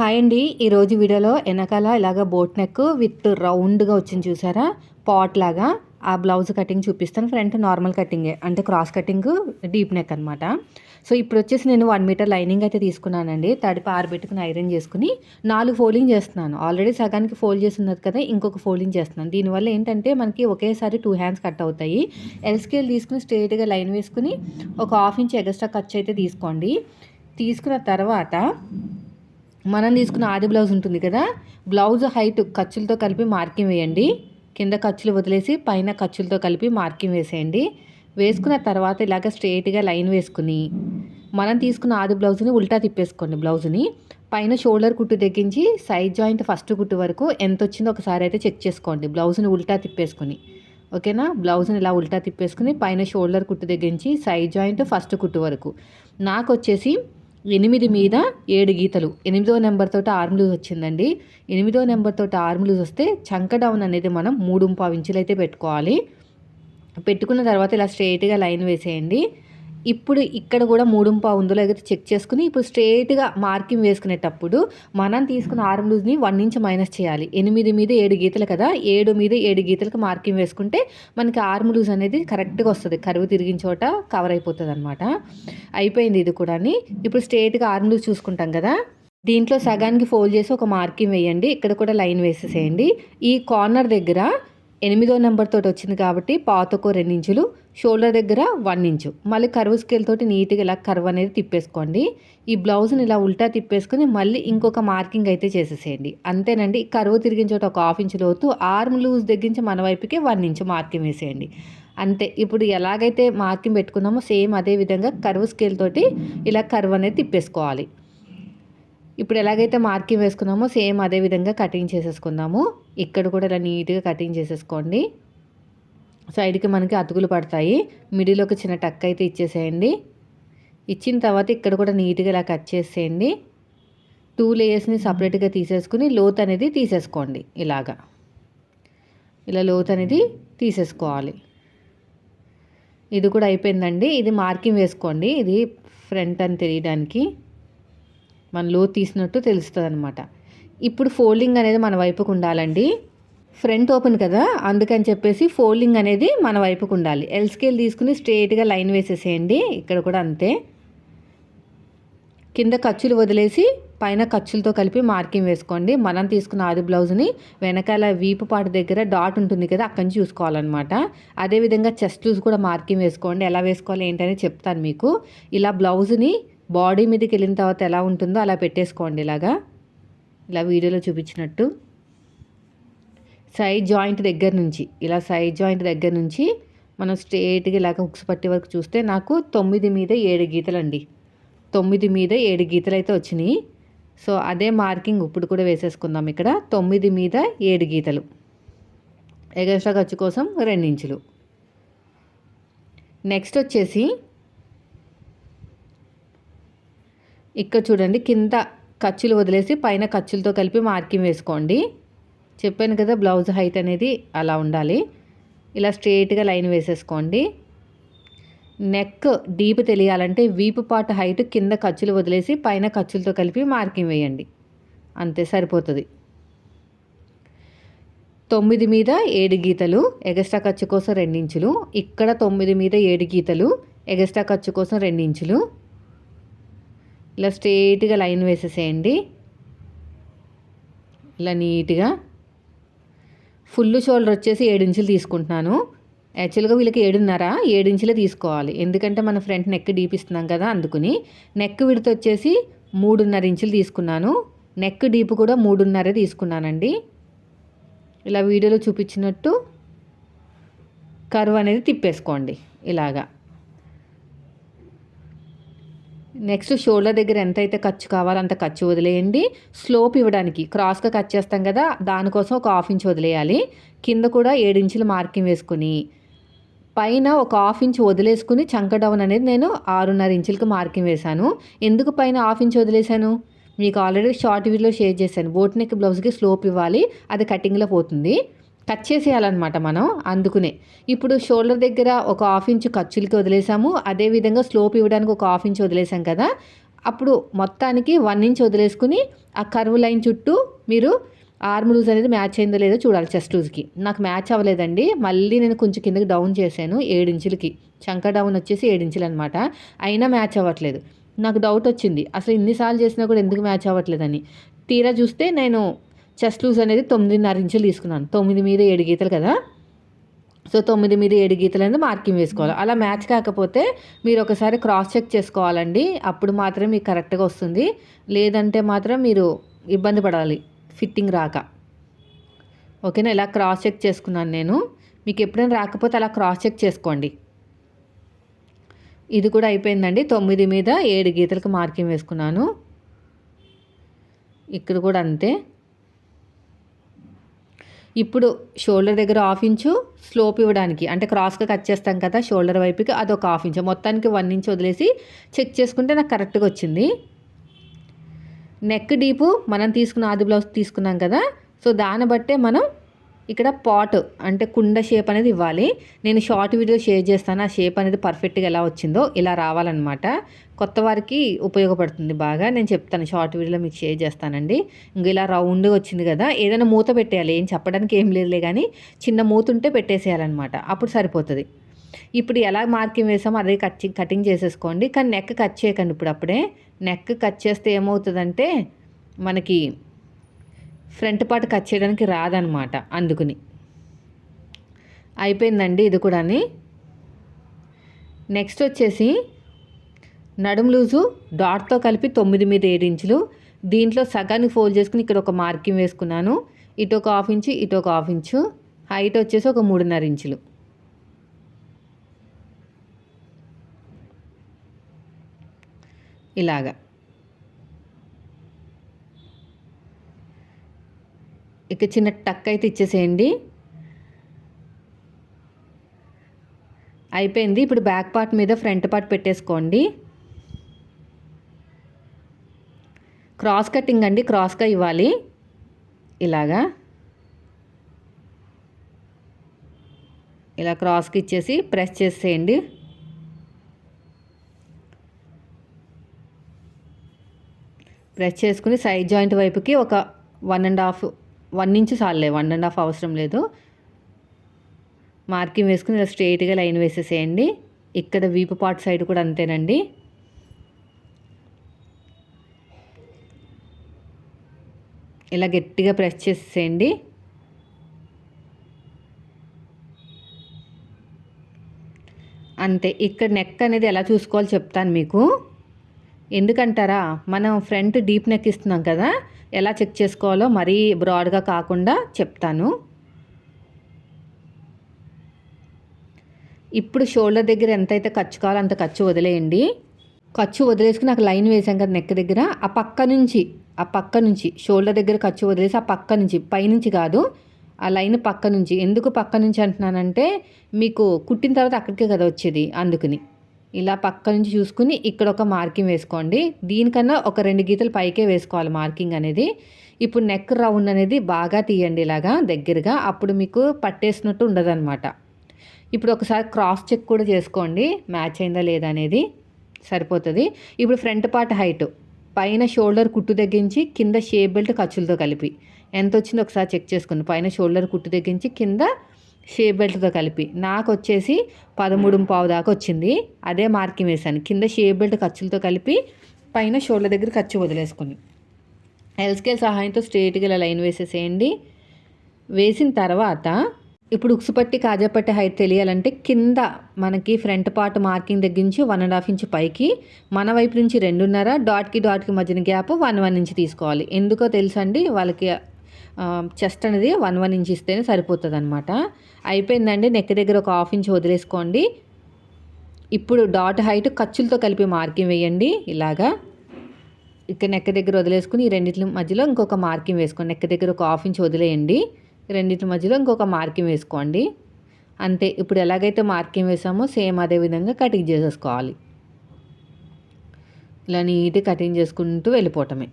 Hi అండి. ఈరోజు వీడియోలో వెనకాల ఇలాగ బోట్ నెక్ విత్ రౌండ్గా వచ్చింది చూసారా? పాట్ లాగా. ఆ బ్లౌజ్ కటింగ్ చూపిస్తాను. ఫ్రంట్ నార్మల్ కటింగే అంటే క్రాస్ కటింగ్ డీప్ నెక్ అనమాట సో ఇప్పుడు వచ్చేసి నేను వన్ మీటర్ లైనింగ్ అయితే తీసుకున్నానండి. తడిపి ఆరబెట్టుకుని ఐరన్ చేసుకుని నాలుగు ఫోల్డింగ్ చేస్తున్నాను. ఆల్రెడీ సగానికి ఫోల్డ్ చేసి ఉన్నది కదా ఇంకొక ఫోల్డింగ్ చేస్తున్నాను. దీనివల్ల ఏంటంటే మనకి ఒకేసారి టూ హ్యాండ్స్ కట్ అవుతాయి. ఎల్ స్కేల్ తీసుకుని స్ట్రేట్గా లైన్ వేసుకుని ఒక హాఫ్ ఇంచ్ ఎగస్ట్రా ఖర్చు అయితే తీసుకోండి. తీసుకున్న తర్వాత మనం తీసుకున్న ఆది బ్లౌజ్ ఉంటుంది కదా బ్లౌజ్ హైట్ ఖర్చులతో కలిపి మార్కింగ్ వేయండి. కింద ఖర్చులు వదిలేసి పైన ఖర్చులతో కలిపి మార్కింగ్ వేసేయండి. వేసుకున్న తర్వాత ఇలాగ స్ట్రేట్గా లైన్ వేసుకుని మనం తీసుకున్న ఆది బ్లౌజ్ని ఉల్టా తిప్పేసుకోండి బ్లౌజ్ని. పైన షోల్డర్ కుట్టు తగ్గించి సైడ్ జాయింట్ ఫస్ట్ కుట్టు వరకు ఎంత వచ్చిందో ఒకసారి అయితే చెక్ చేసుకోండి. బ్లౌజ్ని ఉల్టా తిప్పేసుకొని ఓకేనా? బ్లౌజ్ని ఇలా ఉల్టా తిప్పేసుకుని పైన షోల్డర్ కుట్టు తగ్గించి సైడ్ జాయింట్ ఫస్ట్ కుట్టు వరకు. నాకు వచ్చేసి ఎనిమిది మీద ఏడు గీతలు. ఎనిమిదో నెంబర్తో తోటి వచ్చిందండి. ఎనిమిదో నెంబర్తో తోటి ఆర్మ్ వస్తే చంక డౌన్ అనేది మనం మూడు పావు ఇంచులు అయితే పెట్టుకోవాలి. పెట్టుకున్న తర్వాత ఇలా స్ట్రైట్గా లైన్ వేసేయండి. ఇప్పుడు ఇక్కడ కూడా మూడు పావు ఉందో లేకపోతే చెక్ చేసుకుని ఇప్పుడు స్ట్రేట్గా మార్కింగ్ వేసుకునేటప్పుడు మనం తీసుకున్న ఆర్మ్ లూజ్ని వన్ ఇంచ్ మైనస్ చేయాలి. ఎనిమిది మీద ఏడు గీతలు కదా ఏడు మీద ఏడు గీతలకు మార్కింగ్ వేసుకుంటే మనకి ఆర్మ్ లూజ్ అనేది కరెక్ట్గా వస్తుంది. కరువు తిరిగిన చోట కవర్ అయిపోతుంది అనమాట అయిపోయింది ఇది కూడా ఇప్పుడు స్ట్రేట్గా ఆర్మ్ లూజ్ చూసుకుంటాం కదా. దీంట్లో సగానికి ఫోల్డ్ చేసి ఒక మార్కింగ్ వేయండి. ఇక్కడ కూడా లైన్ వేసేసేయండి. ఈ కార్నర్ దగ్గర ఎనిమిదో నెంబర్ తోటి వచ్చింది కాబట్టి పాతకో రెండు ఇంచులు షోల్డర్ దగ్గర వన్ ఇంచు మళ్ళీ కర్వ్ స్కేల్ తోటి నీట్గా ఇలా కర్వ్ అనేది తిప్పేసుకోండి. ఈ బ్లౌజ్ని ఇలా ఉల్టా తిప్పేసుకొని మళ్ళీ ఇంకొక మార్కింగ్ అయితే చేసేసేయండి. అంతేనండి కరువు తిరిగిన చోట ఒక హాఫ్ ఇంచు లోతు ఆర్మ్ లూజ్ దగ్గరించి మన వైపుకి వన్ ఇంచు మార్కింగ్ వేసేయండి. అంతే ఇప్పుడు ఎలాగైతే మార్కింగ్ పెట్టుకున్నామో సేమ్ అదే విధంగా కరువు స్కేల్ తోటి ఇలా కర్వ్ అనేది తిప్పేసుకోవాలి. ఇప్పుడు ఎలాగైతే మార్కింగ్ వేసుకున్నామో సేమ్ అదే విధంగా కటింగ్ చేసేసుకుందాము. ఇక్కడ కూడా ఇలా నీట్గా కటింగ్ చేసేసుకోండి. సైడ్కి మనకి అతుకులు పడతాయి. మిడిల్ ఒక చిన్న టక్ అయితే ఇచ్చేసేయండి. ఇచ్చిన తర్వాత ఇక్కడ కూడా నీట్గా ఇలా కట్ చేసేయండి. టూ లేయర్స్ని సపరేట్గా తీసేసుకుని లోత్ అనేది తీసేసుకోండి ఇలాగా. ఇలా లోత్ అనేది తీసేసుకోవాలి. ఇది కూడా అయిపోయిందండి. ఇది మార్కింగ్ వేసుకోండి. ఇది ఫ్రంట్ అని తెలియడానికి. మన లో తీసినట్టు తెలుస్తుంది అనమాట ఇప్పుడు ఫోల్డింగ్ అనేది మన వైపుకు ఉండాలండి. ఫ్రంట్ ఓపెన్ కదా అందుకని చెప్పేసి ఫోల్డింగ్ అనేది మన వైపుకు ఉండాలి. ఎల్ స్కేల్ తీసుకుని స్ట్రేట్గా లైన్ వేసేసేయండి. ఇక్కడ కూడా అంతే. కింద ఖర్చులు వదిలేసి పైన ఖర్చులతో కలిపి మార్కింగ్ వేసుకోండి. మనం తీసుకున్న ఆది బ్లౌజ్ని వెనకాల వీపు పాటు దగ్గర డాట్ ఉంటుంది కదా అక్కడి నుంచి చూసుకోవాలన్నమాట. అదేవిధంగా చెస్ట్ చూసి కూడా మార్కింగ్ వేసుకోండి. ఎలా వేసుకోవాలి ఏంటని చెప్తాను మీకు. ఇలా బ్లౌజ్ని బాడీ మీదకి వెళ్ళిన తర్వాత ఎలా ఉంటుందో అలా పెట్టేసుకోండి ఇలాగా. ఇలా వీడియోలో చూపించినట్టు. సైడ్ జాయింట్ దగ్గర నుంచి ఇలా సైడ్ జాయింట్ దగ్గర నుంచి మనం స్ట్రేట్గా ఇలాగ హుక్స్ పట్టే వరకు చూస్తే నాకు తొమ్మిది మీద ఏడు గీతలు అండి తొమ్మిది మీద ఏడు గీతలు అయితే వచ్చినాయి. సో అదే మార్కింగ్ ఇప్పుడు కూడా వేసేసుకుందాం ఇక్కడ. తొమ్మిది మీద ఏడు గీతలు. ఎగస్ట్రా ఖర్చు కోసం రెండించులు. నెక్స్ట్ వచ్చేసి ఇక్కడ చూడండి కింద ఖర్చులు వదిలేసి పైన ఖర్చులతో కలిపి మార్కింగ్ వేసుకోండి. చెప్పాను కదా బ్లౌజ్ హైట్ అనేది అలా ఉండాలి. ఇలా స్ట్రేట్గా లైన్ వేసేసుకోండి. నెక్ డీప్ తెలియాలంటే వీపు పాటు హైట్ కింద ఖర్చులు వదిలేసి పైన ఖర్చులతో కలిపి మార్కింగ్ వేయండి. అంతే సరిపోతుంది. తొమ్మిది మీద ఏడు గీతలు ఎగస్ట్రా ఖర్చు కోసం రెండించులు. ఇక్కడ తొమ్మిది మీద ఏడు గీతలు ఎగస్ట్రా ఖర్చు కోసం రెండించులు. ఇలా స్ట్రేట్గా లైన్ వేసేసేయండి. ఇలా నీట్గా. ఫుల్ షోల్డర్ వచ్చేసి ఏడించులు తీసుకుంటున్నాను. యాక్చువల్గా వీళ్ళకి ఏడున్నర ఏడించులే తీసుకోవాలి. ఎందుకంటే మన ఫ్రంట్ నెక్ డీప్ ఇస్తున్నాం కదా అందుకుని. నెక్ విడత వచ్చేసి మూడున్నర ఇంచులు తీసుకున్నాను. నెక్ డీప్ కూడా మూడున్నరే తీసుకున్నానండి. ఇలా వీడియోలో చూపించినట్టు కర్వ్ అనేది తిప్పేసుకోండి ఇలాగా. నెక్స్ట్ షోల్డర్ దగ్గర ఎంత అయితే ఖర్చు కావాలో అంత ఖర్చు వదిలేయండి. స్లోప్ ఇవ్వడానికి క్రాస్గా కట్ చేస్తాం కదా దానికోసం ఒక హాఫ్ ఇంచ్ వదిలేయాలి. కింద కూడా ఇంచులు మార్కింగ్ వేసుకుని పైన ఒక హాఫ్ ఇంచ్ వదిలేసుకుని చంక డౌన్ అనేది నేను ఆరున్నర ఇంచులకు మార్కింగ్ వేశాను. ఎందుకు పైన హాఫ్ ఇంచ్ వదిలేశాను? మీకు ఆల్రెడీ షార్ట్ వీడియోలో షేర్ చేశాను. బోట్ నెక్ బ్లౌజ్కి స్లోప్ ఇవ్వాలి అది కటింగ్లో పోతుంది. కట్ చేసేయాలన్నమాట మనం అందుకునే. ఇప్పుడు షోల్డర్ దగ్గర ఒక హాఫ్ ఇంచ్ ఖర్చులకి వదిలేసాము. అదేవిధంగా స్లోప్ ఇవ్వడానికి ఒక హాఫ్ ఇంచ్ వదిలేసాం కదా. అప్పుడు మొత్తానికి వన్ ఇంచ్ వదిలేసుకుని ఆ కర్వ్ లైన్ చుట్టూ మీరు ఆర్మ్ లూజ్ అనేది మ్యాచ్ అయిందో లేదో చూడాలి చెస్ట్ లూజ్కి. నాకు మ్యాచ్ అవ్వలేదండి. మళ్ళీ నేను కొంచెం కిందకి డౌన్ చేశాను ఏడించులకి. చంక డౌన్ వచ్చేసి ఏడించులు అనమాట అయినా మ్యాచ్ అవ్వట్లేదు. నాకు డౌట్ వచ్చింది. అసలు ఇన్నిసార్లు చేసినా కూడా ఎందుకు మ్యాచ్ అవ్వట్లేదని. తీరా చూస్తే నేను చెస్ట్ లూజ్ అనేది తొమ్మిదిన్నర ఇంచులు తీసుకున్నాను. తొమ్మిది మీద ఏడు గీతలు కదా? సో తొమ్మిది మీద ఏడు గీతలు అనేది మార్కింగ్ వేసుకోవాలి. అలా మ్యాచ్ కాకపోతే మీరు ఒకసారి క్రాస్ చెక్ చేసుకోవాలండి. అప్పుడు మాత్రమే మీకు కరెక్ట్గా వస్తుంది. లేదంటే మాత్రం మీరు ఇబ్బంది పడాలి ఫిట్టింగ్ రాక. ఓకేనా? ఇలా క్రాస్ చెక్ చేసుకున్నాను నేను. మీకు ఎప్పుడైనా రాకపోతే అలా క్రాస్ చెక్ చేసుకోండి. ఇది కూడా అయిపోయిందండి. తొమ్మిది మీద ఏడు గీతలకు మార్కింగ్ వేసుకున్నాను. ఇక్కడ కూడా అంతే. ఇప్పుడు షోల్డర్ దగ్గర హాఫ్ ఇంచు స్లోప్ ఇవ్వడానికి అంటే క్రాస్గా కట్ చేస్తాం కదా షోల్డర్ వైపుకి అది ఒక హాఫ్ ఇంచు. మొత్తానికి వన్ ఇంచ్ వదిలేసి చెక్ చేసుకుంటే నాకు కరెక్ట్గా వచ్చింది. నెక్ డీపు మనం తీసుకున్న ఆది బ్లౌజ్ తీసుకున్నాం కదా సో దాన్ని బట్టే మనం ఇక్కడ పాట్ అంటే కుండ షేప్ అనేది ఇవ్వాలి. నేను షార్ట్ వీడియో షేర్ చేస్తాను. ఆ షేప్ అనేది పర్ఫెక్ట్గా ఎలా వచ్చిందో ఇలా రావాలన్నమాట. కొత్త వారికి ఉపయోగపడుతుంది బాగా. నేను చెప్తాను షార్ట్ వీడియోలో మీకు షేర్ చేస్తానండి. ఇంక ఇలా రౌండ్గా వచ్చింది కదా ఏదైనా మూత పెట్టేయాలి. ఏం చెప్పడానికి ఏం లేదులే కానీ చిన్న మూత ఉంటే పెట్టేసేయాలన్నమాట. అప్పుడు సరిపోతుంది. ఇప్పుడు ఎలా మార్కింగ్ వేసామో అదే కట్ కటింగ్ చేసేసుకోండి. కానీ నెక్ కట్ చేయకండి ఇప్పుడు అప్పుడే. నెక్ కట్ చేస్తే ఏమవుతుందంటే మనకి ఫ్రంట్ పార్ట్ కట్ చేయడానికి రాదనమాట అందుకుని. అయిపోయిందండి ఇది కూడా నెక్స్ట్ వచ్చేసి నడుం లూజు డాట్తో కలిపి తొమ్మిది మీద ఏడు ఇంచులు. దీంట్లో సగానికి ఫోల్డ్ చేసుకుని ఇక్కడ ఒక మార్కింగ్ వేసుకున్నాను. ఇటు ఒక హాఫ్ ఇంచు ఇటు ఒక హాఫ్ ఇంచు. హైట్ వచ్చేసి ఒక మూడున్నర ఇంచులు. ఇలాగా. ఇక చిన్న టక్ అయితే ఇచ్చేసేయండి. అయిపోయింది. ఇప్పుడు బ్యాక్ పార్ట్ మీద ఫ్రంట్ పార్ట్ పెట్టేసుకోండి. క్రాస్ కటింగ్ అండి. క్రాస్గా ఇవ్వాలి. ఇలాగా. ఇలా క్రాస్కి ఇచ్చేసి ప్రెస్ చేసేయండి. ప్రెస్ చేసుకుని సైడ్ జాయింట్ వైపుకి ఒక one and half one inch చాలే వన్ అండ్ హాఫ్ అవసరం లేదు. మార్కింగ్ వేసుకుని ఇలా స్ట్రైట్గా లైన్ వేసేసేయండి. ఇక్కడ వీపు పార్ట్ సైడ్ కూడా అంతేనండి. ఇలా గట్టిగా ప్రెస్ చేసేయండి అంతే ఇక్కడ నెక్ అనేది ఎలా చూసుకోవాలో చెప్తాను మీకు. ఎందుకంటారా? మనం ఫ్రంట్ డీప్ నెక్ ఇస్తున్నాం కదా ఎలా చెక్ చేసుకోవాలో మరీ బ్రాడ్గా కాకుండా చెప్తాను. ఇప్పుడు షోల్డర్ దగ్గర ఎంతైతే ఖర్చు కావాలో అంత ఖర్చు వదిలేయండి. ఖర్చు వదిలేసుకుని నాకు లైన్ వేసాం కదా నెక్ దగ్గర ఆ పక్క నుంచి ఆ పక్క నుంచి షోల్డర్ దగ్గర ఖర్చు వదిలేసి ఆ పక్క నుంచి పైనుంచి కాదు ఆ లైన్ పక్క నుంచి. ఎందుకు పక్క నుంచి అంటున్నానంటే మీకు కుట్టిన తర్వాత అక్కడికే కదా వచ్చేది అందుకని. ఇలా పక్క నుంచి చూసుకుని ఇక్కడ ఒక మార్కింగ్ వేసుకోండి. దీనికన్నా ఒక రెండు గీతలు పైకే వేసుకోవాలి మార్కింగ్ అనేది. ఇప్పుడు నెక్ రౌండ్ అనేది బాగా తీయండి ఇలాగా దగ్గరగా. అప్పుడు మీకు పట్టేసినట్టు ఉండదన్నమాట. ఇప్పుడు ఒకసారి క్రాస్ చెక్ కూడా చేసుకోండి. మ్యాచ్ అయిందా లేదా అనేది సరిపోతుంది. ఇప్పుడు ఫ్రంట్ పార్ట్ హైట్. పైన షోల్డర్ కుట్టు తగ్గించి కింద షేప్ బెల్ట్ ఖర్చులతో కలిపి. ఎంత వచ్చిందో ఒకసారి చెక్ చేసుకోండి పైన షోల్డర్ కుట్టు తగ్గించి కింద షేప్ బెల్ట్తో కలిపి. నాకు వచ్చేసి పదమూడు పావు దాకా వచ్చింది. అదే మార్కింగ్ వేసాను. కింద షేప్ బెల్ట్ ఖర్చులతో కలిపి పైన షోల్డర్ దగ్గర ఖర్చు వదిలేసుకుని. ఎల్ స్కేల్ సహాయంతో స్ట్రేట్గా ఇలా లైన్ వేసేసేయండి. వేసిన తర్వాత ఇప్పుడు ఉక్సుపట్టి కాజాపట్టి హైట్ తెలియాలంటే కింద మనకి ఫ్రంట్ పార్ట్ మార్కింగ్ దగ్గర నుంచి వన్ అండ్ హాఫ్ ఇంచ్ పైకి మన వైపు నుంచి రెండున్నర డాట్కి డాట్కి మధ్యన గ్యాప్ వన్ వన్ ఇంచ్ తీసుకోవాలి. ఎందుకో తెలుసండి వాళ్ళకి చెస్ట్ అనేది వన్ వన్ ఇంచ్ ఇస్తేనే సరిపోతుంది అనమాట అయిపోయిందండి నెక్ దగ్గర ఒక హాఫ్ ఇంచ్ వదిలేసుకోండి. ఇప్పుడు డాట్ హైట్ ఖర్చులతో కలిపి మార్కింగ్ వేయండి ఇలాగా. ఇక్కడ నెక్క దగ్గర వదిలేసుకుని ఈ రెండింటి మధ్యలో ఇంకొక మార్కింగ్ వేసుకోండి. నెక్క దగ్గర ఒక హాఫ్ ఇంచ్ వదిలేయండి రెండింటి మధ్యలో ఇంకొక మార్కింగ్ వేసుకోండి. అంతే ఇప్పుడు ఎలాగైతే మార్కింగ్ వేసామో సేమ్ అదే విధంగా కటింగ్ చేసేసుకోవాలి. ఇలా నీట్గా కటింగ్ చేసుకుంటూ వెళ్ళిపోవటమే.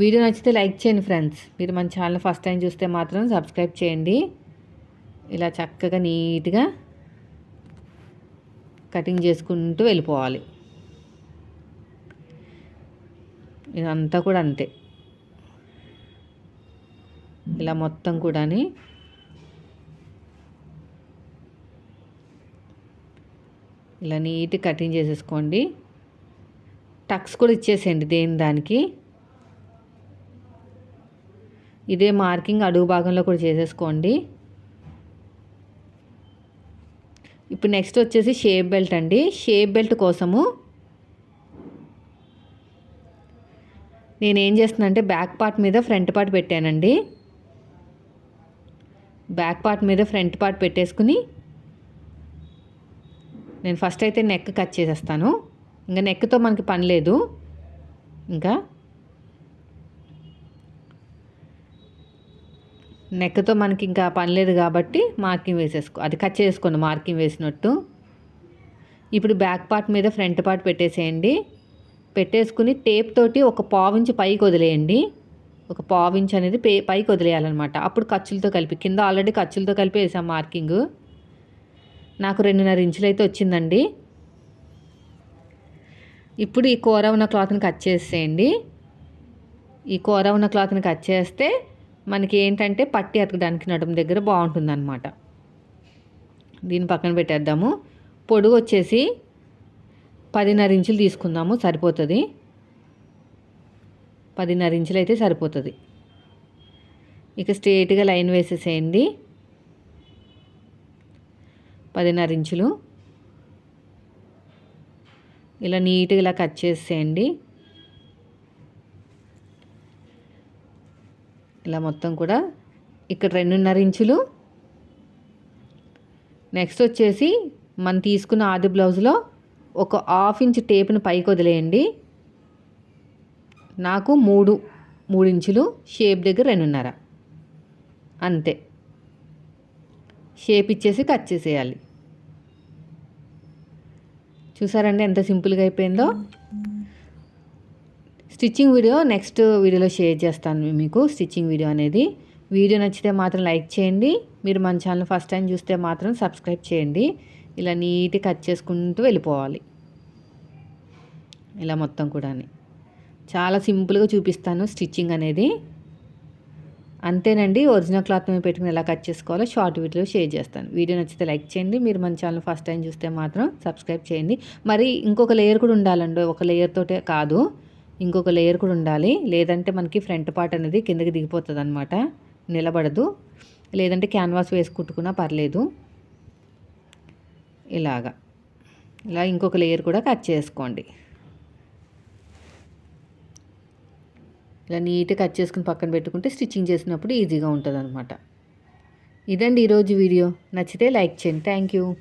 వీడియో నచ్చితే లైక్ చేయండి ఫ్రెండ్స్. మీరు మన ఛానల్ ఫస్ట్ టైం చూస్తే మాత్రం సబ్స్క్రైబ్ చేయండి. ఇలా చక్కగా నీట్గా కటింగ్ చేసుకుంటూ వెళ్ళిపోవాలి. ఇదంతా కూడా అంతే. ఇలా మొత్తం కూడా ఇలా నీట్ కటింగ్ చేసేసుకోండి. టక్స్ కూడా ఇచ్చేసేయండి దేని దానికి. ఇదే మార్కింగ్ అడుగు భాగంలో కూడా చేసేసుకోండి. ఇప్పుడు నెక్స్ట్ వచ్చేసి షేప్ బెల్ట్ అండి. షేప్ బెల్ట్ కోసము నేను ఏం చేస్తున్నా అంటే బ్యాక్ పార్ట్ మీద ఫ్రంట్ పార్ట్ పెట్టానండి. బ్యాక్ పార్ట్ మీద ఫ్రంట్ పార్ట్ పెట్టేసుకుని నేను ఫస్ట్ అయితే నెక్ కట్ చేసేస్తాను. ఇంకా నెక్తో మనకి పని లేదు. ఇంకా నెక్తో మనకి ఇంకా పని లేదు కాబట్టి మార్కింగ్ వేసేసుకో అది కట్ చేసుకోండి మార్కింగ్ వేసినట్టు. ఇప్పుడు బ్యాక్ పార్ట్ మీద ఫ్రంట్ పార్ట్ పెట్టేసేయండి. పెట్టేసుకుని టేప్ తోటి ఒక పావించి పైకి వదిలేయండి. ఒక పావించి అనేది పే పైకి వదిలేయాలన్నమాట. అప్పుడు ఖర్చులతో కలిపి కింద ఆల్రెడీ ఖర్చులతో కలిపి వేసాం మార్కింగ్. నాకు రెండున్నర ఇంచులు అయితే వచ్చిందండి. ఇప్పుడు ఈ కూర ఉన్న క్లాత్ని కట్ చేసేయండి. ఈ కూర ఉన్న క్లాత్ని కట్ చేస్తే మనకి ఏంటంటే పట్టి అతకడానికి నడుము దగ్గర బాగుంటుందన్నమాట. దీన్ని పక్కన పెట్టేద్దాము. పొడుగు వచ్చేసి పదిన్నర ఇంచులు తీసుకుందాము సరిపోతుంది. పదిన్నర ఇంచులు అయితే సరిపోతుంది. ఇక స్ట్రేట్గా లైన్ వేసేసేయండి. పదిన్నర ఇంచులు. ఇలా నీట్గా ఇలా కట్ చేసేయండి ఇలా మొత్తం కూడా ఇక్కడ రెండున్నర ఇంచులు. నెక్స్ట్ వచ్చేసి మనం తీసుకున్న ఆది బ్లౌజ్లో ఒక హాఫ్ ఇంచ్ టేప్ని పైకి వదిలేయండి. నాకు మూడు మూడు ఇంచులు షేప్ దగ్గర రెండున్నర. అంతే. షేప్ ఇచ్చేసి కట్ చేసేయాలి. చూసారండి ఎంత సింపుల్గా అయిపోయిందో? స్టిచ్చింగ్ వీడియో నెక్స్ట్ వీడియోలో షేర్ చేస్తాను మీకు స్టిచ్చింగ్ వీడియో అనేది. వీడియో నచ్చితే మాత్రం లైక్ చేయండి. మీరు మన ఛానల్ ఫస్ట్ టైం చూస్తే మాత్రం సబ్స్క్రైబ్ చేయండి. ఇలా నీట్గా కట్ చేసుకుంటూ వెళ్ళిపోవాలి. ఇలా మొత్తం కూడా చాలా సింపుల్గా చూపిస్తాను స్టిచ్చింగ్ అనేది. అంతేనండి ఒరిజినల్ క్లాత్ మీద పెట్టుకుని ఎలా కట్ చేసుకోవాలో షార్ట్ వీడియోలో షేర్ చేస్తాను. వీడియో నచ్చితే లైక్ చేయండి. మీరు మన ఛానల్ ఫస్ట్ టైం చూస్తే మాత్రం సబ్స్క్రైబ్ చేయండి. మరి ఇంకొక లేయర్ కూడా ఉండాలండి. ఒక లేయర్ తోటే కాదు. ఇంకొక లేయర్ కూడా ఉండాలి. లేదంటే మనకి ఫ్రంట్ పార్ట్ అనేది కిందకి దిగిపోతుంది అనమాట నిలబడదు. లేదంటే క్యాన్వాస్ వేసి కుట్టుకున్నా పర్లేదు. ఇలాగా. ఇలా ఇంకొక లేయర్ కూడా కట్ చేసుకోండి. ఇలా నీట్గా కట్ చేసుకుని పక్కన పెట్టుకుంటే స్టిచ్చింగ్ చేసినప్పుడు ఈజీగా ఉంటుంది అనమాట ఇదండి ఈరోజు వీడియో. నచ్చితే లైక్ చేయండి. Thank you